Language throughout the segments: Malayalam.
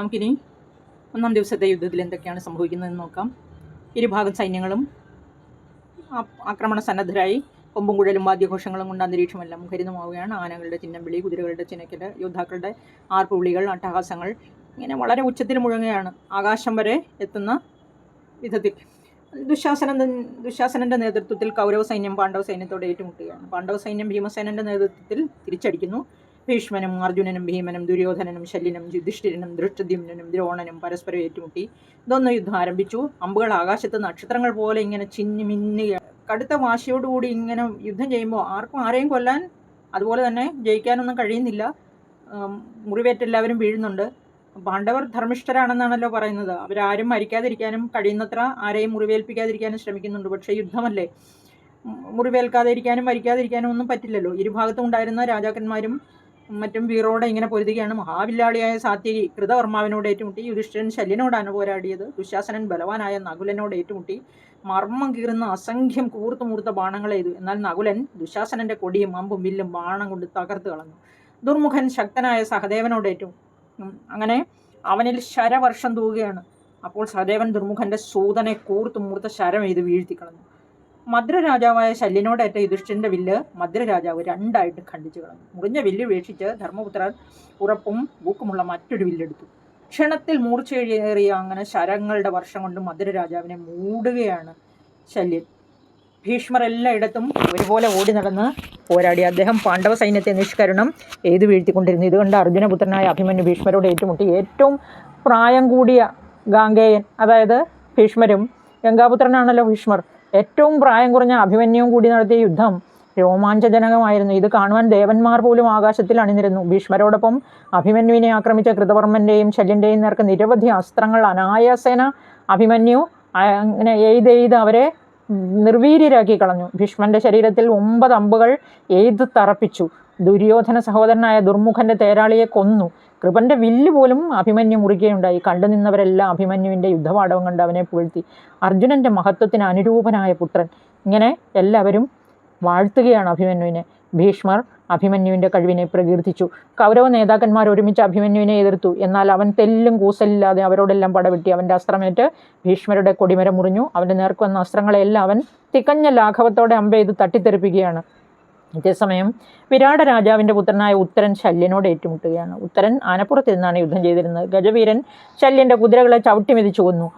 നമുക്കിനി ഒന്നാം ദിവസത്തെ യുദ്ധത്തിൽ എന്തൊക്കെയാണ് സംഭവിക്കുന്നതെന്ന് നോക്കാം. ഇരുഭാഗം സൈന്യങ്ങളും ആക്രമണ സന്നദ്ധരായി കൊമ്പും കുഴലും വാദ്യഘോഷങ്ങളും കൊണ്ട് അന്തരീക്ഷമെല്ലാം കരുതുമാവുകയാണ് ആനകളുടെ ചിന്നമ്പിളി കുതിരകളുടെ ചിനക്കൽ യോദ്ധാക്കളുടെ ആർപ്പുവിളികൾ അട്ടഹാസങ്ങൾ ഇങ്ങനെ വളരെ ഉച്ചത്തിൽ മുഴങ്ങുകയാണ്. ആകാശം വരെ എത്തുന്ന വിധത്തിൽ. ദുശാസന ദുശാസനന്റെ നേതൃത്വത്തിൽ കൗരവ സൈന്യം പാണ്ഡവ സൈന്യത്തോട് ഏറ്റുമുട്ടുകയാണ്. പാണ്ഡവ സൈന്യം ഭീമസേനന്റെ നേതൃത്വത്തിൽ തിരിച്ചടിക്കുന്നു. ഭീഷ്മനും അർജുനനും ഭീമനും ദുര്യോധനനും ശല്യനും യുധിഷ്ഠിരനും ദൃഷ്ടദ്യുമ്നും ദ്രോണനും പരസ്പരം ഏറ്റുമുട്ടി. ഇതൊന്ന് യുദ്ധം ആരംഭിച്ചു. അമ്പുകൾ ആകാശത്ത് നക്ഷത്രങ്ങൾ പോലെ ഇങ്ങനെ ചിന്നി മിന്നുകയാണ് കടുത്ത വാശിയോടുകൂടി ഇങ്ങനെ യുദ്ധം ചെയ്യുമ്പോൾ ആർക്കും ആരെയും കൊല്ലാൻ അതുപോലെ തന്നെ ജയിക്കാനൊന്നും കഴിയുന്നില്ല. മുറിവേറ്റ് എല്ലാവരും വീഴുന്നുണ്ട്. പാണ്ഡവർ ധർമ്മിഷ്ഠരാണെന്നാണല്ലോ പറയുന്നത്. അവരാരും മരിക്കാതിരിക്കാനും കഴിയുന്നത്ര ആരെയും മുറിവേൽപ്പിക്കാതിരിക്കാനും ശ്രമിക്കുന്നുണ്ട്. പക്ഷേ യുദ്ധമല്ലേ? മുറിവേൽക്കാതിരിക്കാനും മരിക്കാതിരിക്കാനും ഒന്നും പറ്റില്ലല്ലോ. ഇരുഭാഗത്തും ഉണ്ടായിരുന്ന രാജാക്കന്മാരും മറ്റും വീറോടെ ഇങ്ങനെ പൊരുതുകയാണ്. മഹാവില്ലാളിയായ സാത്യകി കൃതവർമാവിനോട് ഏറ്റുമുട്ടി. യുധിഷ്ഠിരൻ ശല്യനോടാണ് പോരാടിയത്. ദുശാസനൻ ബലവാനായ നകുലനോട് ഏറ്റുമുട്ടി. മർമ്മം കീറുന്ന അസംഖ്യം കൂർത്തു മൂർത്ത ബാണങ്ങളെയ്തു എന്നാൽ നകുലൻ ദുശാസനന്റെ കൊടിയും അമ്പും വില്ലും ബാണം കൊണ്ട് തകർത്ത് കളഞ്ഞു. ദുർമുഖൻ ശക്തനായ സഹദേവനോട് ഏറ്റു അങ്ങനെ അവനിൽ ശരവർഷം തൂകുകയാണ്. അപ്പോൾ സഹദേവൻ ദുർമുഖന്റെ സൂതനെ കൂർത്തു മൂർത്ത ശരം എയ്ത് വീഴ്ത്തി കളഞ്ഞു. മദ്രരാജാവായ ശല്യനോടേറ്റ യുധിഷ്ഠിരന്റെ വില്ല് മദ്രരാജാവ് രണ്ടായിട്ട് ഖണ്ഡിച്ചു കളഞ്ഞു. മുറിഞ്ഞ വില്ല് വീക്ഷിച്ച് ധർമ്മപുത്രൻ ഉറപ്പും ബൂക്കുമുള്ള മറ്റൊരു വില്ലെടുത്തു. ക്ഷണത്തിൽ മൂർച്ചയേറിയ അങ്ങനെ ശരങ്ങളുടെ വർഷം കൊണ്ട് മധുരരാജാവിനെ മൂടുകയാണ് ശല്യൻ. ഭീഷ്മർ എല്ലായിടത്തും ഒരുപോലെ ഓടി നടന്ന് പോരാടി. അദ്ദേഹം പാണ്ഡവ സൈന്യത്തെ നിഷ്കരണം ഏത് വീഴ്ത്തിക്കൊണ്ടിരുന്നു. ഇതുകൊണ്ട് അർജുനപുത്രനായ അഭിമന്യു ഭീഷ്മരോട് ഏറ്റുമുട്ടി. ഏറ്റവും പ്രായം കൂടിയ ഗാംഗേയൻ അതായത് ഭീഷ്മരും ഗംഗാപുത്രനാണല്ലോ ഭീഷ്മർ ഏറ്റവും പ്രായം കുറഞ്ഞ അഭിമന്യവും കൂടി നടത്തിയ യുദ്ധം രോമാഞ്ചജനകമായിരുന്നു. ഇത് കാണുവാൻ ദേവന്മാർ പോലും ആകാശത്തിൽ അണിനിരുന്നു. ഭീഷ്മരോടൊപ്പം അഭിമന്യുവിനെ ആക്രമിച്ച കൃതവർമ്മന്റെയും ശല്യന്റെയും നേർക്ക് നിരവധി അസ്ത്രങ്ങൾ അനായാസേന അഭിമന്യു അങ്ങനെ എയ്തെയ്ത് അവരെ നിർവീര്യരാക്കി കളഞ്ഞു. ഭീഷ്മന്റെ ശരീരത്തിൽ ഒമ്പത് അമ്പുകൾ എയ്ത് തറപ്പിച്ചു. ദുര്യോധന സഹോദരനായ ദുർമുഖന്റെ തേരാളിയെ കൊന്നു. കൃപന്റെ വില്ല് പോലും അഭിമന്യു മുറിക്കുകയുണ്ടായി കണ്ടു നിന്നവരെല്ലാം അഭിമന്യുവിന്റെ യുദ്ധപാഠവും കണ്ട് അവനെ പുകഴ്ത്തി. അർജുനന്റെ മഹത്വത്തിന് അനുരൂപനായ പുത്രൻ. ഇങ്ങനെ എല്ലാവരും വാഴ്ത്തുകയാണ് അഭിമന്യുവിനെ. ഭീഷ്മർ അഭിമന്യുവിന്റെ കഴിവിനെ പ്രകീർത്തിച്ചു. കൗരവ നേതാക്കന്മാർ ഒരുമിച്ച് അഭിമന്യുവിനെ എതിർത്തു. എന്നാൽ അവൻ തെല്ലും കൂസലില്ലാതെ അവരോടെല്ലാം പടവെട്ടി അവന്റെ അസ്ത്രമേറ്റ് ഭീഷ്മരുടെ കൊടിമരം മുറിഞ്ഞു. അവന്റെ നേർക്ക് വന്ന അസ്ത്രങ്ങളെല്ലാം അവൻ തികഞ്ഞ ലാഘവത്തോടെ അമ്പെയ്ത് തട്ടിത്തെറിപ്പിക്കുകയാണ്. ഇതേസമയം വിരാട രാജാവിന്റെ പുത്രനായ ഉത്തരൻ ശല്യനോട് ഏറ്റുമുട്ടുകയാണ്. ഉത്തരൻ ആനപ്പുറത്ത് നിന്നാണ് യുദ്ധം ചെയ്തിരുന്നത്. ഗജവീരൻ ശല്യന്റെ കുതിരകളെ ചവിട്ടി മെതിച്ചു കൊന്നു.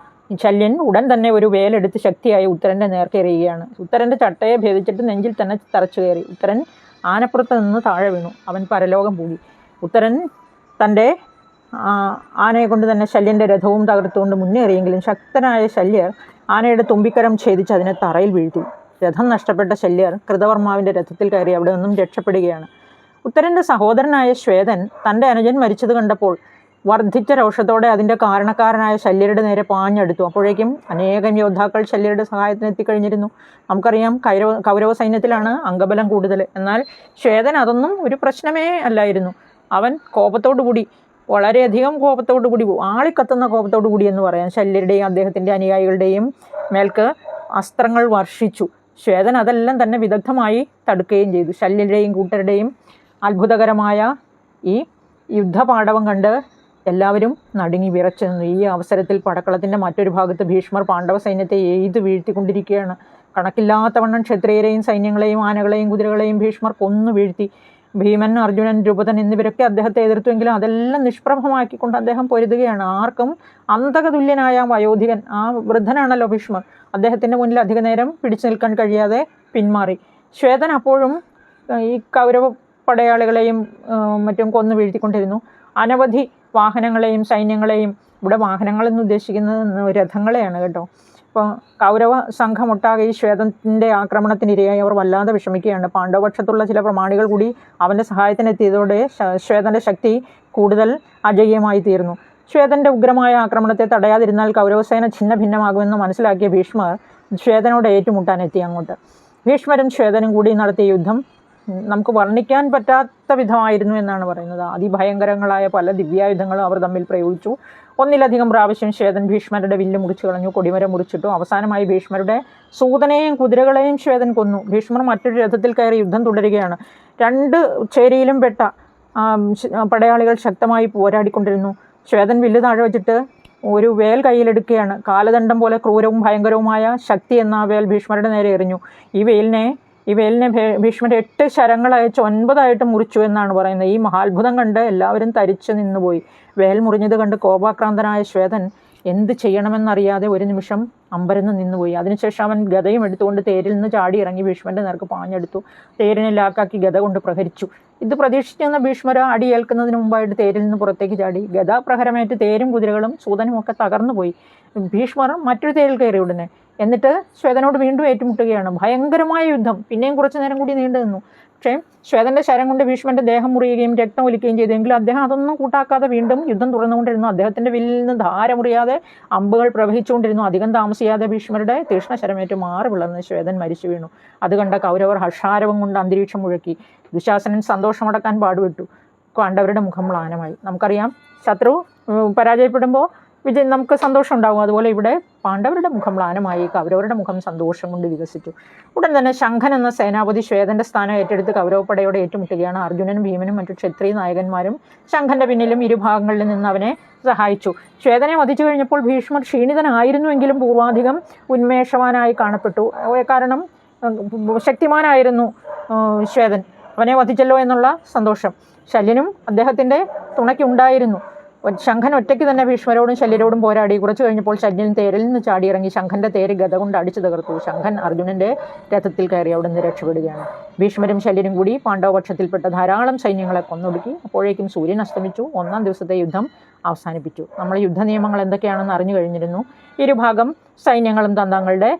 ശല്യൻ ഉടൻ തന്നെ ഒരു വേലെടുത്ത് ശക്തിയായി ഉത്തരന്റെ നേർക്ക് എറിയുകയാണ്. ഉത്തരന്റെ ചട്ടയെ ഭേദിച്ചിട്ട് നെഞ്ചിൽ തന്നെ തറച്ചു കയറി. ഉത്തരൻ ആനപ്പുറത്ത് നിന്ന് താഴെ വീണു. അവൻ പരലോകം പോയി. ഉത്തരൻ തന്റെ ആനയെ കൊണ്ട് തന്നെ ശല്യന്റെ രഥവും തകർത്തുകൊണ്ട് മുന്നേറിയെങ്കിലും ശക്തനായ ശല്യർ ആനയുടെ തുമ്പിക്കരം ഛേദിച്ച് അതിനെ തറയിൽ വീഴ്ത്തി. രഥം നഷ്ടപ്പെട്ട ശല്യർ കൃതവർമാവിന്റെ രഥത്തിൽ കയറി അവിടെ നിന്നും രക്ഷപ്പെടുകയാണ്. ഉത്തരന്റെ സഹോദരനായ ശ്വേതൻ തന്റെ അനുജൻ മരിച്ചത് കണ്ടപ്പോൾ വർദ്ധിച്ച രോഷത്തോടെ അതിന്റെ കാരണക്കാരനായ ശല്യരുടെ നേരെ പാഞ്ഞെടുത്തു. അപ്പോഴേക്കും അനേകം യോദ്ധാക്കൾ ശല്യരുടെ സഹായത്തിന് എത്തിക്കഴിഞ്ഞിരുന്നു. നമുക്കറിയാം കൗരവ കൗരവ സൈന്യത്തിലാണ് അംഗബലം കൂടുതൽ. എന്നാൽ ശ്വേതൻ അതൊന്നും ഒരു പ്രശ്നമേ അല്ലായിരുന്നു. അവൻ കോപത്തോടു കൂടി വളരെയധികം കോപത്തോടു കൂടി ആളിക്കത്തുന്ന കോപത്തോടു കൂടി എന്ന് പറയാം. ശല്യരുടെയും അദ്ദേഹത്തിന്റെ അനുയായികളുടെയും മേൽക്ക് അസ്ത്രങ്ങൾ വർഷിച്ചു. ശ്വേതൻ അതെല്ലാം തന്നെ വിദഗ്ധമായി തടുക്കുകയും ചെയ്തു. ശല്യരുടെയും കൂട്ടരുടെയും അത്ഭുതകരമായ ഈ യുദ്ധപാഠവം കണ്ട് എല്ലാവരും നടുങ്ങി വിറച്ചു നിന്നു. ഈ അവസരത്തിൽ പടക്കളത്തിന്റെ മറ്റൊരു ഭാഗത്ത് ഭീഷ്മർ പാണ്ഡവ സൈന്യത്തെ എയ്ത് വീഴ്ത്തിക്കൊണ്ടിരിക്കുകയാണ്. കണക്കില്ലാത്തവണ്ണം ക്ഷത്രിയരെയും സൈന്യങ്ങളെയും ആനകളെയും കുതിരകളെയും ഭീഷ്മർ കൊന്നു വീഴ്ത്തി. ഭീമൻ അർജുനൻ രൂപതൻ എന്നിവരൊക്കെ അദ്ദേഹത്തെ എതിർത്തുവെങ്കിലും അതെല്ലാം നിഷ്പ്രഭമാക്കിക്കൊണ്ട് അദ്ദേഹം പൊരുതുകയാണ്. ആർക്കും അന്തകതുല്യനായ വയോധികൻ ആ വൃദ്ധനാണല്ലോ ഭീഷ്മർ അദ്ദേഹത്തിന്റെ മുന്നിൽ അധിക നേരം പിടിച്ചു നിൽക്കാൻ കഴിയാതെ പിന്മാറി. ശ്വേതൻ അപ്പോഴും ഈ കൗരവ പടയാളികളെയും മറ്റും കൊന്നു വീഴ്ത്തിക്കൊണ്ടിരുന്നു. അനവധി വാഹനങ്ങളെയും സൈന്യങ്ങളെയും ഇവിടെ വാഹനങ്ങളെന്ന് ഉദ്ദേശിക്കുന്നത് രഥങ്ങളെയാണ് കേട്ടോ. ഇപ്പോൾ കൗരവ സംഘമൊട്ടാകെ ഈ ശ്വേതത്തിന്റെ ആക്രമണത്തിനിരയായി അവർ വല്ലാതെ വിഷമിക്കുകയാണ്. പാണ്ഡവപക്ഷത്തുള്ള ചില പ്രമാണികൾ കൂടി അവന്റെ സഹായത്തിനെത്തിയതോടെ ശ്വേതന്റെ ശക്തി കൂടുതൽ അജയ്യമായി തീർന്നു. ശ്വേതന്റെ ഉഗ്രമായ ആക്രമണത്തെ തടയാതിരുന്നാൽ കൗരവസേന ഛിന്ന ഭിന്നമാകുമെന്ന് മനസ്സിലാക്കിയ ഭീഷ്മർ ശ്വേതനോട് ഏറ്റുമുട്ടാനെത്തി അങ്ങോട്ട്. ഭീഷ്മരും ശ്വേതനും കൂടി നടത്തിയ യുദ്ധം നമുക്ക് വർണിക്കാൻ പറ്റാത്ത വിധമായിരുന്നു എന്നാണ് പറയുന്നത്. അതിഭയങ്കരങ്ങളായ പല ദിവ്യായുധങ്ങളും അവർ തമ്മിൽ പ്രയോഗിച്ചു. ഒന്നിലധികം പ്രാവശ്യം ശ്വേതൻ ഭീഷ്മരുടെ വില്ല് മുറിച്ചു കളഞ്ഞു കൊടിമരം മുറിച്ചിട്ടു. അവസാനമായി ഭീഷ്മരുടെ സൂതനെയും കുതിരകളെയും ശ്വേതൻ കൊന്നു. ഭീഷ്മർ മറ്റൊരു രഥത്തിൽ കയറി യുദ്ധം തുടരുകയാണ്. രണ്ട് ചേരിയിലും പെട്ട പടയാളികൾ ശക്തമായി പോരാടിക്കൊണ്ടിരുന്നു. ശ്വേതൻ വില്ല് താഴെ വെച്ചിട്ട് ഒരു വേൽ കയ്യിലെടുക്കുകയാണ്. കാലദണ്ഡം പോലെ ക്രൂരവും ഭയങ്കരവുമായ ശക്തി എന്ന വേൽ ഭീഷ്മരുടെ നേരെ എറിഞ്ഞു. ഈ വേലിനെ ഈ വേലിനെ ഭീഷ്മർ എട്ട് ശരങ്ങൾ അയച്ച് ഒൻപതായിട്ട് മുറിച്ചു എന്നാണ് പറയുന്നത്. ഈ മഹാത്ഭുതം കണ്ട് എല്ലാവരും തരിച്ചു നിന്നുപോയി. വേൽ മുറിഞ്ഞത് കണ്ട് കോപാക്രാന്തനായ ശ്വേതൻ എന്ത് ചെയ്യണമെന്നറിയാതെ ഒരു നിമിഷം അമ്പരന്ന് നിന്നുപോയി. അതിനുശേഷം അവൻ ഗതയും എടുത്തുകൊണ്ട് തേരിൽ നിന്ന് ചാടി ഇറങ്ങി ഭീഷ്മന്റെ നേർക്ക് പാഞ്ഞെടുത്തു. തേരിനെ ലാക്കാക്കി ഗത കൊണ്ട് പ്രഹരിച്ചു. ഇത് പ്രതീക്ഷിച്ചിരുന്ന ഭീഷ്മര അടി അടിയേൽക്കുന്നതിന് മുമ്പായിട്ട് തേരിൽ നിന്ന് പുറത്തേക്ക് ചാടി. ഗതാപ്രഹരമേറ്റ് തേരും കുതിരകളും സൂതനും ഒക്കെ തകർന്നുപോയി. ഭീഷ്മർ മറ്റൊരു തേരിൽ കയറി ഉടനെ. എന്നിട്ട് ശ്വേതനോട് വീണ്ടും ഏറ്റുമുട്ടുകയാണ്. ഭയങ്കരമായ യുദ്ധം. പിന്നെയും കുറച്ചു നേരം കൂടി നീണ്ടു നിന്നു. പക്ഷേ ശ്വേതന്റെ ശരം കൊണ്ട് ഭീഷ്മന്റെ ദേഹം മുറിയുകയും രക്തം ഒലിക്കുകയും ചെയ്തെങ്കിലും അദ്ദേഹം അതൊന്നും കൂട്ടാക്കാതെ വീണ്ടും യുദ്ധം തുടർന്നുകൊണ്ടിരുന്നു. അദ്ദേഹത്തിന്റെ വില്ലിൽ നിന്ന് ധാരമുറിയാതെ അമ്പുകൾ പ്രവഹിച്ചുകൊണ്ടിരുന്നു. അധികം താമസിയാതെ ഭീഷ്മരുടെ തീക്ഷ്ണശരമേറ്റ് മാറി വിളർന്ന് ശ്വേതൻ മരിച്ചു വീണു. അത് കണ്ട കൗരവർ ഹർഷാരവം കൊണ്ട് അന്തരീക്ഷം മുഴക്കി. ദുശാസനൻ സന്തോഷമടക്കാൻ പാടുപെട്ടു. കണ്ടവരുടെ മുഖം മ്ലാനമായി. നമുക്കറിയാം ശത്രു പരാജയപ്പെടുമ്പോൾ വിജയം നമുക്ക് സന്തോഷം ഉണ്ടാകും അതുപോലെ ഇവിടെ പാണ്ഡവരുടെ മുഖം മ്ലാനമായി. കൗരവരുടെ മുഖം സന്തോഷം കൊണ്ട് വികസിച്ചു. ഉടൻ തന്നെ ശംഖൻ എന്ന സേനാപതി ശ്വേതന്റെ സ്ഥാനം ഏറ്റെടുത്ത് കൗരവപ്പടയോട് ഏറ്റുമുട്ടുകയാണ്. അർജുനനും ഭീമനും മറ്റു ക്ഷത്രിയ നായകന്മാരും ശംഖന്റെ പിന്നിലും ഇരുഭാഗങ്ങളിൽ നിന്ന് അവനെ സഹായിച്ചു. ശ്വേതനെ വധിച്ചു കഴിഞ്ഞപ്പോൾ ഭീഷ്മർ ക്ഷീണിതനായിരുന്നുവെങ്കിലും പൂർവാധികം ഉന്മേഷവാനായി കാണപ്പെട്ടു. കാരണം ശക്തിമാനായിരുന്നു ശ്വേതൻ. അവനെ വധിച്ചല്ലോ എന്നുള്ള സന്തോഷം. ശല്യനും അദ്ദേഹത്തിന്റെ തുണയ്ക്കുണ്ടായിരുന്നു ശംഖൻ ഒറ്റയ്ക്ക് തന്നെ ഭീഷ്മരോടും ശല്യരോടും പോരാടി. കുറച്ചു കഴിഞ്ഞപ്പോൾ ശല്യൻ തേരിൽ നിന്ന് ചാടിയിറങ്ങി ശംഖന്റെ തേര് ഗത കൊണ്ട് അടിച്ചു തകർത്തു. ശംഖൻ അർജുനന്റെ രഥത്തിൽ കയറി അവിടെ നിന്ന് രക്ഷപ്പെടുകയാണ്. ഭീഷ്മരും ശല്യരും കൂടി പാണ്ഡവപക്ഷത്തിൽപ്പെട്ട ധാരാളം സൈന്യങ്ങളെ കൊന്നൊടുക്കി. അപ്പോഴേക്കും സൂര്യൻ അസ്തമിച്ചു. ഒന്നാം ദിവസത്തെ യുദ്ധം അവസാനിപ്പിച്ചു. നമ്മൾ യുദ്ധ നിയമങ്ങൾ എന്തൊക്കെയാണെന്ന് അറിഞ്ഞു കഴിഞ്ഞിരുന്നു. ഇരുഭാഗം സൈന്യങ്ങളും തന്ത്രങ്ങളുടെ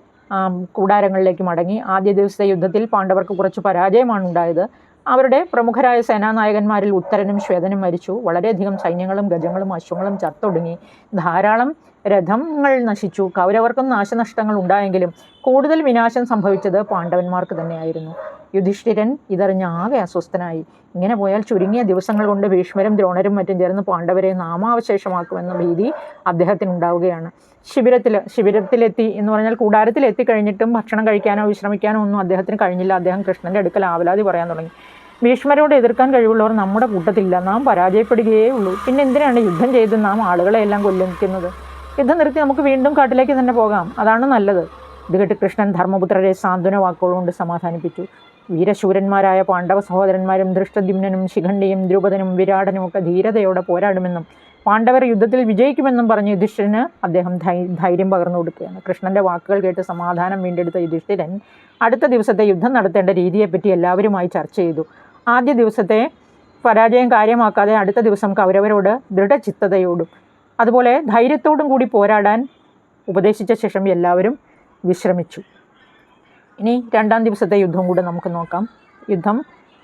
കൂടാരങ്ങളിലേക്ക് മടങ്ങി. ആദ്യ ദിവസത്തെ യുദ്ധത്തിൽ പാണ്ഡവർക്ക് കുറച്ച് പരാജയമാണ് ഉണ്ടായത്. അവരുടെ പ്രമുഖരായ സേനാനായകന്മാരിൽ ഉത്തരനും ശ്വേതനും മരിച്ചു. വളരെയധികം സൈന്യങ്ങളും ഗജങ്ങളും അശ്വങ്ങളും ചത്തൊടുങ്ങി. ധാരാളം രഥങ്ങൾ നശിച്ചു. കൗരവർക്കും നാശനഷ്ടങ്ങൾ ഉണ്ടായെങ്കിലും കൂടുതൽ വിനാശം സംഭവിച്ചത് പാണ്ഡവന്മാർക്ക് തന്നെയായിരുന്നു. യുധിഷ്ഠിരൻ ഇതറിഞ്ഞ് ആകെ അസ്വസ്ഥനായി. ഇങ്ങനെ പോയാൽ ചുരുങ്ങിയ ദിവസങ്ങൾ കൊണ്ട് ഭീഷ്മരും ദ്രോണരും മറ്റും ചേർന്ന് പാണ്ഡവരെ നാമാവശേഷമാക്കുമെന്ന ഭീതി അദ്ദേഹത്തിനുണ്ടാവുകയാണ്. ശിബിരത്തിൽ ശിബിരത്തിലെത്തി എന്ന് പറഞ്ഞാൽ കൂടാരത്തിൽ എത്തിക്കഴിഞ്ഞിട്ടും ഭക്ഷണം കഴിക്കാനോ വിശ്രമിക്കാനോ ഒന്നും അദ്ദേഹത്തിന് കഴിഞ്ഞില്ല. അദ്ദേഹം കൃഷ്ണന്റെ അടുക്കൽ ആവലാതി പറയാൻ തുടങ്ങി. ഭീഷ്മരോട് എതിർക്കാൻ കഴിവുള്ളവർ നമ്മുടെ കൂട്ടത്തിലില്ല നാം പരാജയപ്പെടുകയേ ഉള്ളൂ. പിന്നെ എന്തിനാണ് യുദ്ധം ചെയ്ത് നാം ആളുകളെ എല്ലാം കൊല്ലിക്കുന്നത് യുദ്ധം നിർത്തി നമുക്ക് വീണ്ടും കാട്ടിലേക്ക് തന്നെ പോകാം. അതാണ് നല്ലത്. ഇത് കേട്ട് കൃഷ്ണൻ ധർമ്മപുത്രരെ സാന്ത്വന വാക്കുകൾ കൊണ്ട് സമാധാനിപ്പിച്ചു. വീരശൂരന്മാരായ പാണ്ഡവ സഹോദരന്മാരും ദൃഷ്ടദ്യുമ്നും ശിഖണ്ഡിയും ദ്രുപദനും വിരാടനും ഒക്കെ ധീരതയോടെ പോരാടുമെന്നും പാണ്ഡവർ യുദ്ധത്തിൽ വിജയിക്കുമെന്നും പറഞ്ഞ് യുധിഷ്ഠിരന് അദ്ദേഹം ധൈര്യം പകർന്നു കൊടുക്കുകയാണ്. കൃഷ്ണന്റെ വാക്കുകൾ കേട്ട് സമാധാനം വീണ്ടെടുത്ത യുധിഷ്ഠിരൻ അടുത്ത ദിവസത്തെ യുദ്ധം നടത്തേണ്ട രീതിയെപ്പറ്റി എല്ലാവരുമായി ചർച്ച ചെയ്തു. ആദ്യ ദിവസത്തെ പരാജയം കാര്യമാക്കാതെ അടുത്ത ദിവസം കൗരവരോട് ദൃഢചിത്തതയോടും അതുപോലെ ധൈര്യത്തോടും കൂടി പോരാടാൻ ഉപദേശിച്ച ശേഷം എല്ലാവരും വിശ്രമിച്ചു. ഇനി രണ്ടാം ദിവസത്തെ യുദ്ധം കൂടെ നമുക്ക് നോക്കാം. യുദ്ധം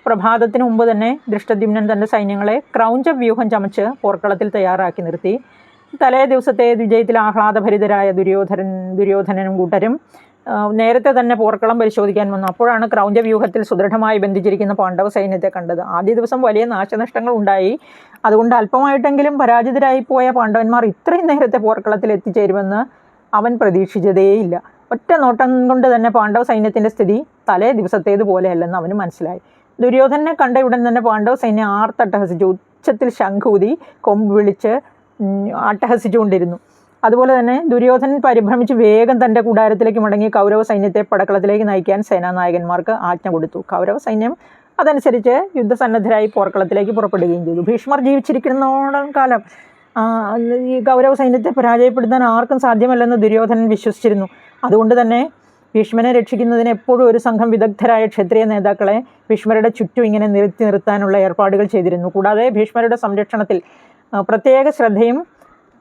പ്രഭാതത്തിന് മുമ്പ് തന്നെ ദൃഷ്ടദ്യുമ്നൻ തന്റെ സൈന്യങ്ങളെ ക്രൗഞ്ച വ്യൂഹം ചമച്ച് പോർക്കളത്തിൽ തയ്യാറാക്കി നിർത്തി. തലേ ദിവസത്തെ വിജയത്തിൽ ആഹ്ലാദഭരിതരായ ദുര്യോധനൻ ദുര്യോധനനും കൂട്ടരും നേരത്തെ തന്നെ പോർക്കളം പരിശോധിക്കാൻ വന്നു. അപ്പോഴാണ് ക്രൗഞ്ച വ്യൂഹത്തിൽ സുദൃഢമായി ബന്ധിച്ചിരിക്കുന്ന പാണ്ഡവ സൈന്യത്തെ കണ്ടത്. ആദ്യ ദിവസം വലിയ നാശനഷ്ടങ്ങൾ ഉണ്ടായി. അതുകൊണ്ട് അല്പമായിട്ടെങ്കിലും പരാജിതരായി പോയ പാണ്ഡവന്മാർ ഇത്രയും നേരത്തെ പോർക്കളത്തിൽ എത്തിച്ചേരുമെന്ന് അവൻ പ്രതീക്ഷിച്ചതേയില്ല. ഒറ്റ നോട്ടം കൊണ്ട് തന്നെ പാണ്ഡവ സൈന്യത്തിന്റെ സ്ഥിതി തലേ ദിവസത്തേതുപോലെയല്ലെന്ന് അവന് മനസ്സിലായി. ദുര്യോധനെ കണ്ട ഉടൻ തന്നെ പാണ്ഡവ സൈന്യം ആർത്തട്ടഹസിച്ചു. ഉച്ചത്തിൽ ശംഖൂതി കൊമ്പ് വിളിച്ച് അട്ടഹസിച്ചുകൊണ്ടിരുന്നു. അതുപോലെ തന്നെ ദുര്യോധനൻ പരിഭ്രമിച്ച് വേഗം തന്റെ കൂടാരത്തിലേക്ക് മടങ്ങി കൗരവ സൈന്യത്തെ പടക്കളത്തിലേക്ക് നയിക്കാൻ സേനാനായകന്മാർക്ക് ആജ്ഞ കൊടുത്തു. കൗരവ സൈന്യം അതനുസരിച്ച് യുദ്ധസന്നദ്ധരായി പോർക്കളത്തിലേക്ക് പുറപ്പെടുകയും ചെയ്തു. ഭീഷ്മർ ജീവിച്ചിരിക്കുന്നോളം കാലം ഈ കൗരവ സൈന്യത്തെ പരാജയപ്പെടുത്താൻ ആർക്കും സാധ്യമല്ലെന്ന് ദുര്യോധനൻ വിശ്വസിച്ചിരുന്നു. അതുകൊണ്ട് തന്നെ ഭീഷ്മനെ രക്ഷിക്കുന്നതിന് എപ്പോഴും ഒരു സംഘം വിദഗ്ധരായ ക്ഷത്രിയ നേതാക്കളെ ഭീഷ്മരുടെ ചുറ്റും ഇങ്ങനെ നിർത്തി നിർത്താനുള്ള ഏർപ്പാടുകൾ ചെയ്തിരുന്നു. കൂടാതെ ഭീഷ്മരുടെ സംരക്ഷണത്തിൽ പ്രത്യേക ശ്രദ്ധയും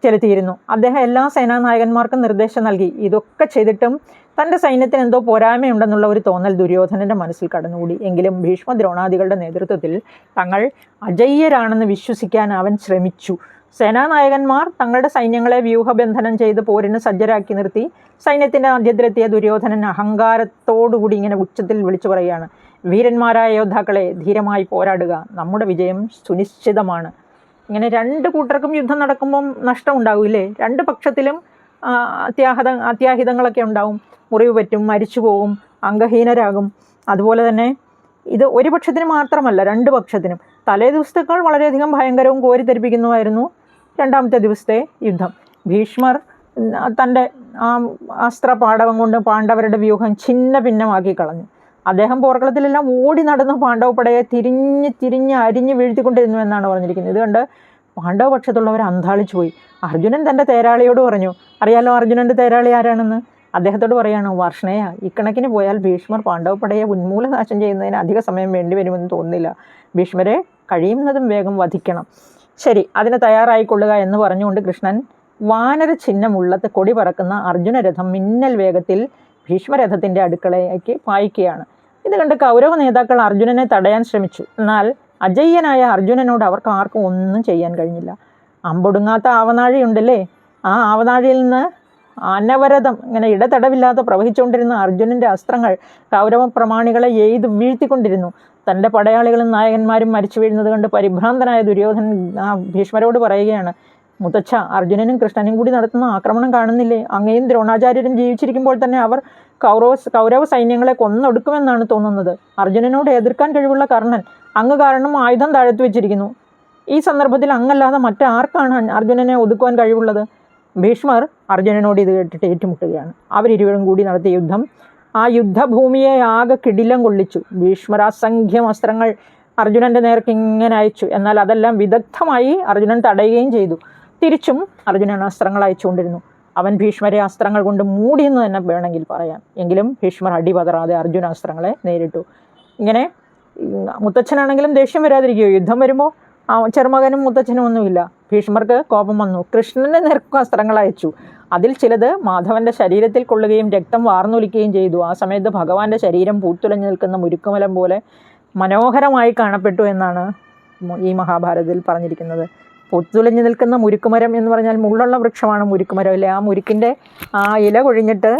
ചെലുത്തിയിരുന്നു. അദ്ദേഹം എല്ലാ സേനാനായകന്മാർക്കും നിർദ്ദേശം നൽകി. ഇതൊക്കെ ചെയ്തിട്ടും തന്റെ സൈന്യത്തിന് എന്തോ പോരായ്മയുണ്ടെന്നുള്ള ഒരു തോന്നൽ ദുര്യോധനന്റെ മനസ്സിൽ കടന്നുകൂടി. എങ്കിലും ഭീഷ്മ ദ്രോണാദികളുടെ നേതൃത്വത്തിൽ തങ്ങൾ അജയ്യരാണെന്ന് വിശ്വസിക്കാൻ അവൻ ശ്രമിച്ചു. സേനാനായകന്മാർ തങ്ങളുടെ സൈന്യങ്ങളെ വ്യൂഹബന്ധനം ചെയ്ത് പോരിന് സജ്ജരാക്കി നിർത്തി. സൈന്യത്തിന്റെ മധ്യത്തിലെത്തിയ ദുര്യോധനൻ അഹങ്കാരത്തോടുകൂടി ഇങ്ങനെ ഉച്ചത്തിൽ വിളിച്ചു പറയുകയാണ്. വീരന്മാരായ യോദ്ധാക്കളെ ധീരമായി പോരാടുക. നമ്മുടെ വിജയം സുനിശ്ചിതമാണ്. ഇങ്ങനെ രണ്ട് കൂട്ടർക്കും യുദ്ധം നടക്കുമ്പം നഷ്ടം ഉണ്ടാവില്ലേ? രണ്ട് പക്ഷത്തിലും അത്യാഹത അത്യാഹിത അത്യാഹിതങ്ങളൊക്കെ ഉണ്ടാവും. മുറിവ് പറ്റും മരിച്ചു പോവും അംഗഹീനരാകും. അതുപോലെ തന്നെ ഇത് ഒരു പക്ഷത്തിന് മാത്രമല്ല രണ്ട് പക്ഷത്തിനും. തലേ ദിവസത്തേക്കാൾ വളരെയധികം ഭയങ്കരവും കോരിത്തെരിപ്പിക്കുന്നതുമായിരുന്നു രണ്ടാമത്തെ ദിവസത്തെ യുദ്ധം. ഭീഷ്മർ തന്റെ ആ അസ്ത്രപാടവം കൊണ്ട് പാണ്ഡവരുടെ വ്യൂഹം ഛിന്ന ഭിന്നമാക്കി കളഞ്ഞു. അദ്ദേഹം പോർക്കളത്തിലെല്ലാം ഓടി നടന്ന് പാണ്ഡവ പടയെ തിരിഞ്ഞ് തിരിഞ്ഞ് അരിഞ്ഞ് വീഴ്ത്തിക്കൊണ്ടിരുന്നു എന്നാണ് പറഞ്ഞിരിക്കുന്നത്. ഇതുകൊണ്ട് കണ്ട് പാണ്ഡവ പക്ഷത്തുള്ളവർ അന്താളിച്ചു പോയി. അർജുനൻ തന്റെ തേരാളിയോട് പറഞ്ഞു അറിയാലോ അർജുനന്റെ തേരാളി ആരാണെന്ന്? അദ്ദേഹത്തോട് പറയാണ് വർഷണയ. ഇക്കണക്കിന് പോയാൽ ഭീഷ്മർ പാണ്ഡവപ്പടയെ ഉന്മൂലനാശം ചെയ്യുന്നതിന് അധിക സമയം വേണ്ടിവരുമെന്ന് തോന്നുന്നില്ല. ഭീഷ്മരെ കഴിയുന്നതും വേഗം വധിക്കണം. ശരി അതിന് തയ്യാറായിക്കൊള്ളുക എന്ന് പറഞ്ഞുകൊണ്ട് കൃഷ്ണൻ വാനര ചിഹ്നമുള്ളത് കൊടി പറക്കുന്ന അർജുനരഥം മിന്നൽ വേഗത്തിൽ ഭീഷ്മരഥത്തിന്റെ അടുക്കളയ്ക്ക് പായിക്കുകയാണ്. ഇത് കണ്ട് കൗരവ നേതാക്കൾ അർജുനനെ തടയാൻ ശ്രമിച്ചു. എന്നാൽ അജയ്യനായ അർജുനനോട് അവർക്ക് ആർക്കും ഒന്നും ചെയ്യാൻ കഴിഞ്ഞില്ല. അമ്പൊടുങ്ങാത്ത ആവനാഴിയുണ്ടല്ലേ? ആ ആവനാഴിയിൽ നിന്ന് അനവരതം ഇങ്ങനെ ഇടതടവില്ലാതെ പ്രവഹിച്ചുകൊണ്ടിരുന്ന അർജുനന്റെ അസ്ത്രങ്ങൾ കൗരവ പ്രമാണികളെ എയ്ത് വീഴ്ത്തിക്കൊണ്ടിരുന്നു. തന്റെ പടയാളികളും നായകന്മാരും മരിച്ചു വീഴുന്നത് കണ്ട് പരിഭ്രാന്തനായ ദുര്യോധനൻ ആ ഭീഷ്മരോട് പറയുകയാണ് മുത്തച്ഛ അർജുനനും കൃഷ്ണനും കൂടി നടത്തുന്ന ആക്രമണം കാണുന്നില്ലേ? അങ്ങയും ദ്രോണാചാര്യരും ജീവിച്ചിരിക്കുമ്പോൾ തന്നെ അവർ കൗരവ കൗരവ സൈന്യങ്ങളെ കൊന്നൊടുക്കുമെന്നാണ് തോന്നുന്നത്. അർജുനനോട് എതിർക്കാൻ കഴിവുള്ള കർണൻ അങ്ങ് കാരണം ആയുധം താഴ്ത്തി വെച്ചിരിക്കുന്നു. ഈ സന്ദർഭത്തിൽ അങ്ങല്ലാതെ മറ്റാർക്കാണ് അർജുനനെ ഒതുക്കുവാൻ കഴിവുള്ളത്? ഭീഷ്മർ അർജുനനോട് ഇത് കേട്ടിട്ട് ഏറ്റുമുട്ടുകയാണ്. അവരിരുവരും കൂടി നടത്തിയ യുദ്ധം ആ യുദ്ധഭൂമിയെ ആകെ കിടിലം കൊള്ളിച്ചു. ഭീഷ്മരാസംഖ്യം വസ്ത്രങ്ങൾ അർജുനന്റെ നേർക്ക് ഇങ്ങനെ അയച്ചു. എന്നാൽ അതെല്ലാം വിദഗ്ധമായി അർജുനൻ തടയുകയും ചെയ്തു. തിരിച്ചും അർജുനൻ അസ്ത്രങ്ങൾ അയച്ചുകൊണ്ടിരുന്നു. അവൻ ഭീഷ്മരെ അസ്ത്രങ്ങൾ കൊണ്ട് മൂടിയെന്ന് തന്നെ വേണമെങ്കിൽ പറയാം. എങ്കിലും ഭീഷ്മർ അടിപതറാതെ അർജുന അസ്ത്രങ്ങളെ നേരിട്ടു. ഇങ്ങനെ മുത്തച്ഛനാണെങ്കിലും ദേഷ്യം വരാതിരിക്കുകയോ യുദ്ധം വരുമ്പോൾ ആ ചെറുമകനും മുത്തച്ഛനും ഒന്നുമില്ല ഭീഷ്മർക്ക് കോപം വന്നു. കൃഷ്ണനെ നേർക്കും അസ്ത്രങ്ങൾ അയച്ചു. അതിൽ ചിലത് മാധവന്റെ ശരീരത്തിൽ കൊള്ളുകയും രക്തം വാർന്നൊലിക്കുകയും ചെയ്തു. ആ സമയത്ത് ഭഗവാന്റെ ശരീരം പൂത്തുലഞ്ഞു നിൽക്കുന്ന മുരുക്കുമലം പോലെ മനോഹരമായി കാണപ്പെട്ടു എന്നാണ് ഈ മഹാഭാരതത്തിൽ പറഞ്ഞിരിക്കുന്നത്. പൂത്തുലഞ്ഞു നിൽക്കുന്ന മുരുക്കുമരം എന്ന് പറഞ്ഞാൽ മുള്ളുള്ള വൃക്ഷമാണ് മുരുക്കുമരം അല്ലേ? ആ മുരുക്കിന്റെ ആ ഇല കൊഴിഞ്ഞിട്ട്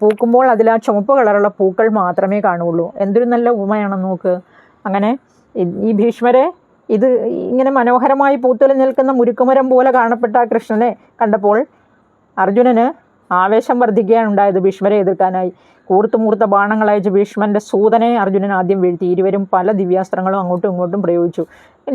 പൂക്കുമ്പോൾ അതിൽ ആ ചുമപ്പ് കളറുള്ള പൂക്കൾ മാത്രമേ കാണുകയുള്ളൂ. എന്തൊരു നല്ല ഉപമയാണെന്ന് നോക്ക്. അങ്ങനെ ഈ ഭീഷ്മരെ ഇത് ഇങ്ങനെ മനോഹരമായി പൂത്തുലഞ്ഞു നിൽക്കുന്ന മുരുക്കുമരം പോലെ കാണപ്പെട്ട കൃഷ്ണനെ കണ്ടപ്പോൾ അർജുനന് ആവേശം വർദ്ധിക്കുകയാണ് ഉണ്ടായത് ഭീഷ്മരെ എതിർക്കാനായി. കൂർത്ത് മൂർത്ത ബാണങ്ങൾ അയച്ച് ഭീഷ്മന്റെ സൂതനെ അർജുനൻ ആദ്യം വീഴ്ത്തി. ഇരുവരും പല ദിവ്യാസ്ത്രങ്ങളും അങ്ങോട്ടും ഇങ്ങോട്ടും പ്രയോഗിച്ചു.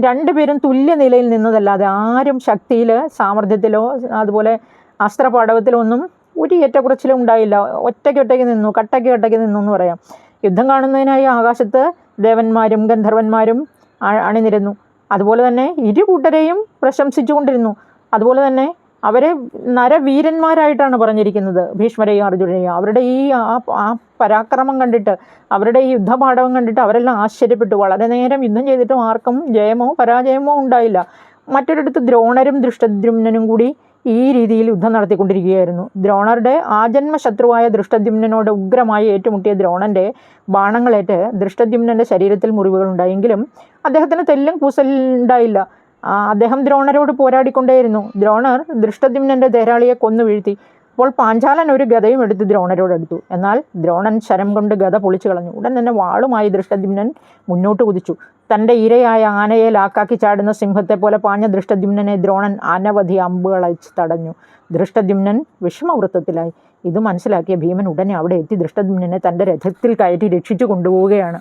രണ്ടുപേരും തുല്യ നിലയിൽ നിന്നതല്ലാതെ ആരും ശക്തിയിൽ സാമർഥ്യത്തിലോ അതുപോലെ അസ്ത്രപാടവത്തിലോ ഒന്നും ഒരു ഏറ്റക്കുറച്ചിലും ഉണ്ടായില്ല. ഒറ്റയ്ക്ക് ഒറ്റയ്ക്ക് നിന്നു കട്ടയ്ക്ക് കട്ടയ്ക്ക് നിന്നു എന്ന് പറയാം. യുദ്ധം കാണുന്നതിനായി ആകാശത്ത് ദേവന്മാരും ഗന്ധർവന്മാരും അണിനിരന്നു. അതുപോലെ തന്നെ ഇരു കൂട്ടരെയും പ്രശംസിച്ചുകൊണ്ടിരുന്നു. അതുപോലെ തന്നെ അവരെ നരവീരന്മാരായിട്ടാണ് പറഞ്ഞിരിക്കുന്നത് ഭീഷ്മരെയും അർജുനനെയും. അവരുടെ ഈ ആ പരാക്രമം കണ്ടിട്ട് അവരുടെ ഈ യുദ്ധപാഠവും കണ്ടിട്ട് അവരെല്ലാം ആശ്ചര്യപ്പെട്ടു. വളരെ നേരം യുദ്ധം ചെയ്തിട്ടും ആർക്കും ജയമോ പരാജയമോ ഉണ്ടായില്ല. മറ്റൊരിടത്ത് ദ്രോണരും ദൃഷ്ടദ്യുമ്നനും കൂടി ഈ രീതിയിൽ യുദ്ധം നടത്തിക്കൊണ്ടിരിക്കുകയായിരുന്നു. ദ്രോണരുടെ ആജന്മ ശത്രുവായ ദൃഷ്ടദ്യുമ്നോട് ഉഗ്രമായി ഏറ്റുമുട്ടിയ ദ്രോണന്റെ ബാണങ്ങളേറ്റ് ദൃഷ്ടദ്യുമ്നന്റെ ശരീരത്തിൽ മുറിവുകൾ ഉണ്ടായെങ്കിലും അദ്ദേഹത്തിന് തെല്ലും കൂസലുണ്ടായില്ല. അദ്ദേഹം ദ്രോണരോട് പോരാടിക്കൊണ്ടേയിരുന്നു. ദ്രോണർ ദൃഷ്ടദ്യുമ്നന്റെ തേരാളിയെ കൊന്നു വീഴ്ത്തി. അപ്പോൾ പാഞ്ചാലൻ ഒരു ഗതയും എടുത്ത് ദ്രോണരോടെടുത്തു എന്നാൽ ദ്രോണൻ ശരം കൊണ്ട് ഗത പൊളിച്ചു കളഞ്ഞു. ഉടൻ തന്നെ വാളുമായി ദൃഷ്ടദ്യുമ്നൻ മുന്നോട്ട് കുതിച്ചു. തന്റെ ഇരയായ ആനയെ ലാക്കാക്കി ചാടുന്ന സിംഹത്തെ പോലെ പാഞ്ഞ ദൃഷ്ടദ്യുമ്നനെ ദ്രോണൻ അനവധി അമ്പുകൾ തടഞ്ഞു. ദൃഷ്ടദ്യുമ്നൻ വിഷമവൃത്തത്തിലായി. ഇത് മനസ്സിലാക്കിയ ഭീമൻ ഉടനെ അവിടെ എത്തി ദൃഷ്ടദ്യുമ്നനെ തന്റെ രഥത്തിൽ കയറ്റി രക്ഷിച്ചു കൊണ്ടുപോവുകയാണ്.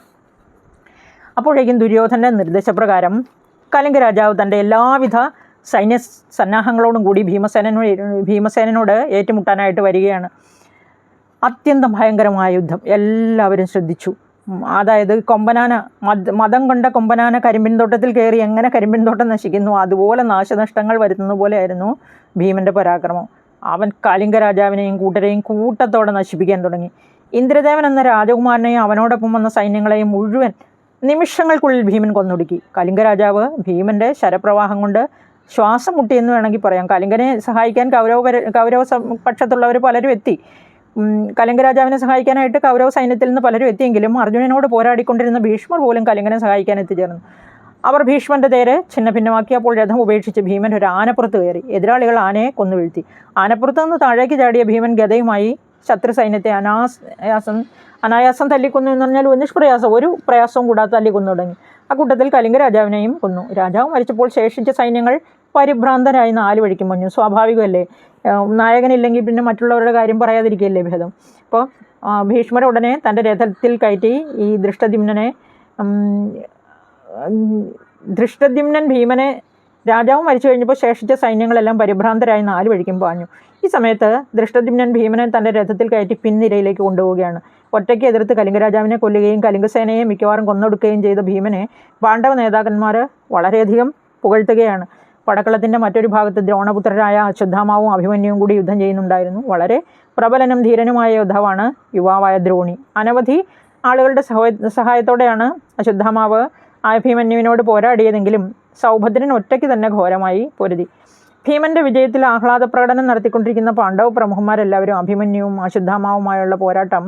അപ്പോഴേക്കും ദുര്യോധന്റെ നിർദ്ദേശപ്രകാരം കലിംഗ രാജാവ് തന്റെ എല്ലാവിധ സൈന്യ സന്നാഹങ്ങളോടും കൂടി ഭീമസേനോട് ഭീമസേനോട് ഏറ്റുമുട്ടാനായിട്ട് വരികയാണ്. അത്യന്തം ഭയങ്കരമായ യുദ്ധം. എല്ലാവരും ശ്രദ്ധിച്ചു. അതായത് കൊമ്പനാന മത് മതം കൊണ്ട കൊമ്പനാന കരിമ്പിൻ തോട്ടത്തിൽ കയറി എങ്ങനെ കരിമ്പിൻ തോട്ടം നശിക്കുന്നു അതുപോലെ നാശനഷ്ടങ്ങൾ വരുത്തുന്ന പോലെയായിരുന്നു ഭീമന്റെ പരാക്രമം. അവൻ കലിംഗ രാജാവിനെയും കൂട്ടരെയും കൂട്ടത്തോടെ നശിപ്പിക്കാൻ തുടങ്ങി. ഇന്ദ്രദേവൻ എന്ന രാജകുമാരനെയും അവനോടൊപ്പം വന്ന സൈന്യങ്ങളെയും മുഴുവൻ നിമിഷങ്ങൾക്കുള്ളിൽ ഭീമൻ കൊന്നൊടുക്കി. കലിംഗ രാജാവ് ഭീമന്റെ ശരപ്രവാഹം കൊണ്ട് ശ്വാസം മുട്ടിയെന്ന് വേണമെങ്കിൽ പറയാം. കലിംഗനെ സഹായിക്കാൻ കൗരവ കൗരവ പക്ഷത്തുള്ളവർ പലരും എത്തി. കലിംഗ രാജാവിനെ സഹായിക്കാനായിട്ട് കൗരവ സൈന്യത്തിൽ നിന്ന് പലരും എത്തിയെങ്കിലും അർജുനനോട് പോരാടിക്കൊണ്ടിരുന്ന ഭീഷ്മർ പോലും കലിംഗനെ സഹായിക്കാൻ എത്തിച്ചേർന്നു. അവർ ഭീഷ്മന്റെ നേരെ ഛിന്ന ഭിന്നമാക്കിയപ്പോൾ രഥം ഉപേക്ഷിച്ച് ഭീമൻ ഒരു ആനപ്പുറത്ത് കയറി. എതിരാളികൾ ആനയെ കൊന്നു വീഴ്ത്തി. ആനപ്പുറത്ത് നിന്ന് താഴേക്ക് ചാടിയ ഭീമൻ ഗതയുമായി ശത്രു സൈന്യത്തെ അനായാസം അനായാസം തല്ലിക്കൊന്നു എന്ന് പറഞ്ഞാൽ ഒരു നിഷ്പ്രയാസം ഒരു പ്രയാസവും കൂടാതെ തല്ലിക്കൊന്നു തുടങ്ങി. ആ കൂട്ടത്തിൽ കലിംഗ രാജാവിനെയും കൊന്നു. രാജാവ് മരിച്ചപ്പോൾ ശേഷിച്ച സൈന്യങ്ങൾ പരിഭ്രാന്തരായി നാല് വഴിക്ക് മഞ്ഞു. സ്വാഭാവികമല്ലേ? നായകനില്ലെങ്കിൽ പിന്നെ മറ്റുള്ളവരുടെ കാര്യം പറയാതിരിക്കുകയല്ലേ ഭേദം? അപ്പോൾ ഭീഷ്മർ ഉടനെ തന്റെ രഥത്തിൽ കയറ്റി ഈ ഉം, ദൃഷ്ടദ്യുമ്നൻ ഭീമനെ രാജാവ് മരിച്ചു കഴിഞ്ഞപ്പോൾ ശേഷിച്ച സൈന്യങ്ങളെല്ലാം പരിഭ്രാന്തരായി നാല് വഴിക്കും പാഞ്ഞു. ഈ സമയത്ത് ദൃഷ്ടദ്യുമ്നൻ ഭീമനെ തന്റെ രഥത്തിൽ കയറ്റി പിൻനിരയിലേക്ക് കൊണ്ടുപോവുകയാണ്. ഒറ്റയ്ക്ക് എതിർത്ത് കലിംഗരാജാവിനെ കൊല്ലുകയും കലിംഗസേനയെ മിക്കവാറും കൊന്നൊടുക്കുകയും ചെയ്ത ഭീമനെ പാണ്ഡവ നേതാക്കന്മാർ വളരെയധികം പുകഴ്ത്തുകയാണ്. പടക്കളത്തിന്റെ മറ്റൊരു ഭാഗത്ത് ദ്രോണപുത്രരായ അശ്വത്ഥാമാവും അഭിമന്യുവും കൂടി യുദ്ധം ചെയ്യുന്നുണ്ടായിരുന്നു. വളരെ പ്രബലനും ധീരനുമായ യോദ്ധാവാണ് യുവാവായ ദ്രോണി. അനവധി ആളുകളുടെ സഹോ സഹായത്തോടെയാണ് അശ്വത്ഥാമാവ് അഭിമന്യുവിനോട് പോരാടിയതെങ്കിലും സൗഭദ്രൻ ഒറ്റയ്ക്ക് തന്നെ ഘോരമായി പൊരുതി. ഭീമന്റെ വിജയത്തിൽ ആഹ്ലാദ പ്രകടനം നടത്തിക്കൊണ്ടിരിക്കുന്ന പാണ്ഡവ പ്രമുഖന്മാരെല്ലാവരും അഭിമന്യുവും അശുദ്ധാമാവുമായുള്ള പോരാട്ടം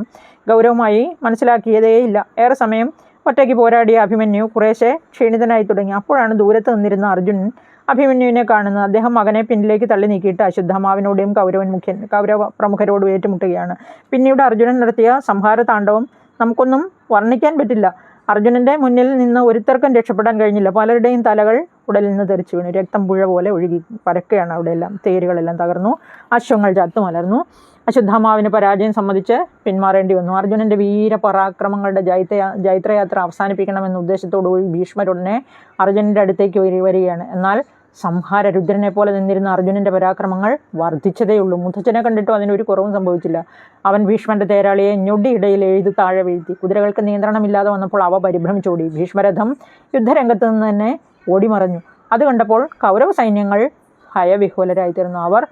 ഗൗരവമായി മനസ്സിലാക്കിയതേയില്ല ഏറെ സമയം ഒറ്റയ്ക്ക് പോരാടിയ അഭിമന്യു കുറേശ്ശെ ക്ഷീണിതനായി തുടങ്ങി. അപ്പോഴാണ് ദൂരത്ത് നിന്നിരുന്ന അർജുൻ അഭിമന്യുവിനെ കാണുന്നത്. അദ്ദേഹം മകനെ പിന്നിലേക്ക് തള്ളി നീക്കിയിട്ട് അശ്വത്ഥാമാവിനോടും കൗരവൻ മുഖ്യൻ കൗരവ പ്രമുഖരോടും ഏറ്റുമുട്ടുകയാണ്. പിന്നീട് അർജുനൻ നടത്തിയ സംഹാര താണ്ഡവം നമുക്കൊന്നും വർണിക്കാൻ പറ്റില്ല. അർജുനന്റെ മുന്നിൽ നിന്ന് ഒരുത്തർക്കും രക്ഷപ്പെടാൻ കഴിഞ്ഞില്ല. പലരുടെയും തലകൾ ഉടലിൽ നിന്ന് തെറിച്ചു വീണു. രക്തം പുഴ പോലെ ഒഴുകി പരക്കുകയാണ് അവിടെയെല്ലാം തേരുകളെല്ലാം തകർന്നു. അശ്വങ്ങൾ ചത്തു മലർന്നു. അശ്വത്ഥാമാവിന് പരാജയം സംബന്ധിച്ച് പിന്മാറേണ്ടി വന്നു. അർജുനന്റെ വീരപരാക്രമങ്ങളുടെ ജൈത്ര ജൈത്രയാത്ര അവസാനിപ്പിക്കണമെന്ന ഉദ്ദേശത്തോടുകൂടി ഭീഷ്മരുടനെ അർജുനന്റെ അടുത്തേക്ക് വരി- വരികയാണ്. എന്നാൽ സംഹാര രുദ്രനെ പോലെ നിന്നിരുന്ന അർജുനന്റെ പരാക്രമങ്ങൾ വർദ്ധിച്ചതേയുള്ളൂ മുത്തച്ഛനെ കണ്ടിട്ടും അതിനൊരു കുറവും സംഭവിച്ചില്ല. അവൻ ഭീഷ്മന്റെ തേരാളിയെ ഞൊടിയിടയിൽ എഴുതി താഴെ വീഴ്ത്തി. കുതിരകൾക്ക് നിയന്ത്രണമില്ലാതെ വന്നപ്പോൾ അവ പരിഭ്രമിച്ചോടി. ഭീഷ്മരഥം യുദ്ധരംഗത്ത് നിന്ന് തന്നെ ഓടിമറഞ്ഞു. അത് കണ്ടപ്പോൾ കൗരവ സൈന്യങ്ങൾ ഭയവിഹ്വലരായിത്തീർന്നു. അവർ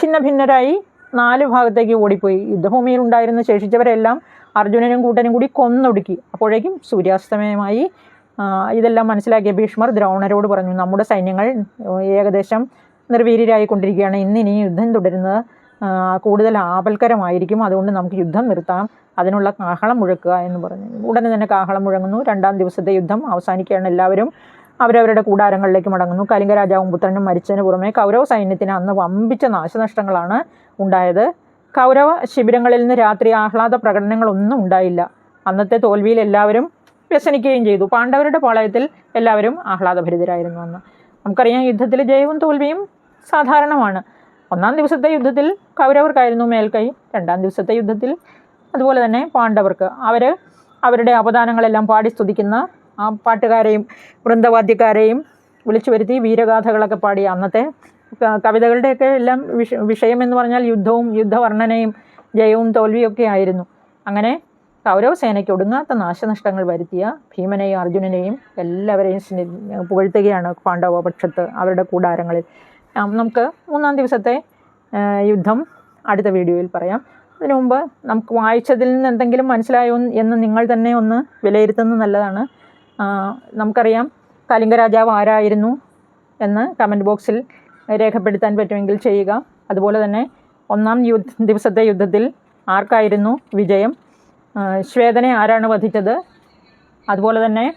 ഛിന്നഭിന്നരായി നാല് ഭാഗത്തേക്ക് ഓടിപ്പോയി. യുദ്ധഭൂമിയിൽ ഉണ്ടായിരുന്ന ശേഷിച്ചവരെല്ലാം അർജുനനും കൂട്ടനും കൂടി കൊന്നൊടുക്കി. അപ്പോഴേക്കും സൂര്യാസ്തമയമായി. ഇതെല്ലാം മനസ്സിലാക്കിയ ഭീഷ്മർ ദ്രോണരോട് പറഞ്ഞു നമ്മുടെ സൈന്യങ്ങൾ ഏകദേശം നിർവീര്യരായിക്കൊണ്ടിരിക്കുകയാണ്. ഇനി യുദ്ധം തുടരുന്നത് കൂടുതൽ ആപൽക്കരമായിരിക്കും. അതുകൊണ്ട് നമുക്ക് യുദ്ധം നിർത്താം. അതിനുള്ള കാഹളം മുഴക്കുക എന്ന് പറഞ്ഞു. ഉടനെ തന്നെ കാഹളം മുഴങ്ങുന്നു. രണ്ടാം ദിവസത്തെ യുദ്ധം അവസാനിക്കുകയാണ്. എല്ലാവരും അവരവരുടെ കൂടാരങ്ങളിലേക്ക് മടങ്ങുന്നു. കലിംഗ രാജാവും പുത്രനും മരിച്ചതിന് പുറമെ കൗരവ സൈന്യത്തിന് അന്ന് വമ്പിച്ച നാശനഷ്ടങ്ങളാണ് ഉണ്ടായത്. കൗരവ ശിബിരങ്ങളിൽ നിന്ന് രാത്രി ആഹ്ലാദ പ്രകടനങ്ങളൊന്നും ഉണ്ടായില്ല. അന്നത്തെ തോൽവിയിൽ എല്ലാവരും വ്യസനിക്കുകയും ചെയ്തു. പാണ്ഡവരുടെ പാളയത്തിൽ എല്ലാവരും ആഹ്ലാദഭരിതരായിരുന്നു അന്ന് നമുക്കറിയാം യുദ്ധത്തിൽ ജയവും തോൽവിയും സാധാരണമാണ്. ഒന്നാം ദിവസത്തെ യുദ്ധത്തിൽ കൗരവർക്കായിരുന്നു മേൽക്കൈ. രണ്ടാം ദിവസത്തെ യുദ്ധത്തിൽ അതുപോലെ തന്നെ പാണ്ഡവർക്ക്. അവർ അവരുടെ അപദാനങ്ങളെല്ലാം പാടി സ്തുതിക്കുന്ന ആ പാട്ടുകാരെയും വൃന്ദവാദ്യക്കാരെയും വിളിച്ചു വരുത്തി വീരഗാഥകളൊക്കെ പാടി. അന്നത്തെ കവിതകളുടെയൊക്കെ എല്ലാം വിഷ വിഷയം എന്ന് പറഞ്ഞാൽ യുദ്ധവും യുദ്ധവർണനയും ജയവും തോൽവിയൊക്കെ ആയിരുന്നു. അങ്ങനെ കൗരവ സേനയ്ക്ക് ഒടുങ്ങാത്ത നാശനഷ്ടങ്ങൾ വരുത്തിയ ഭീമനെയും അർജുനനെയും എല്ലാവരെയും പുകഴ്ത്തുകയാണ് പാണ്ഡവപക്ഷത്ത് അവരുടെ കൂടാരങ്ങളിൽ. നമുക്ക് മൂന്നാം ദിവസത്തെ യുദ്ധം അടുത്ത വീഡിയോയിൽ പറയാം. അതിനു മുമ്പ് നമുക്ക് വായിച്ചതിൽ നിന്ന് എന്തെങ്കിലും മനസ്സിലായോ എന്ന് നിങ്ങൾ തന്നെ ഒന്ന് വിലയിരുത്തുന്നത് നല്ലതാണ്. നമുക്കറിയാം കലിംഗ രാജാവ് ആരായിരുന്നു എന്ന് കമന്റ് ബോക്സിൽ രേഖപ്പെടുത്താൻ പറ്റുമെങ്കിൽ ചെയ്യുക. അതുപോലെ തന്നെ ഒന്നാം യുദ്ധ ദിവസത്തെ യുദ്ധത്തിൽ ആർക്കായിരുന്നു വിജയം? ശ്വേതനെ ആരാണ് വധിച്ചത്? അതുപോലെ തന്നെ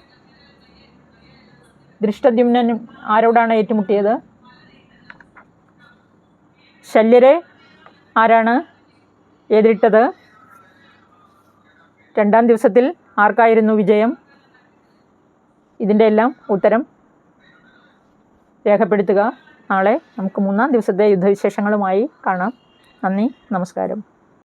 ദൃഷ്ടദ്യുമ്നൻ ആരോടാണ് ഏറ്റുമുട്ടിയത്? ശല്യരെ ആരാണ് എതിരിട്ടത്? രണ്ടാം ദിവസത്തിൽ ആർക്കായിരുന്നു വിജയം? ഇതിന്റെ എല്ലാം ഉത്തരം രേഖപ്പെടുത്തുക. നാളെ നമുക്ക് മൂന്നാം ദിവസത്തെ യുദ്ധവിശേഷങ്ങളുമായി കാണാം. നന്ദി നമസ്കാരം.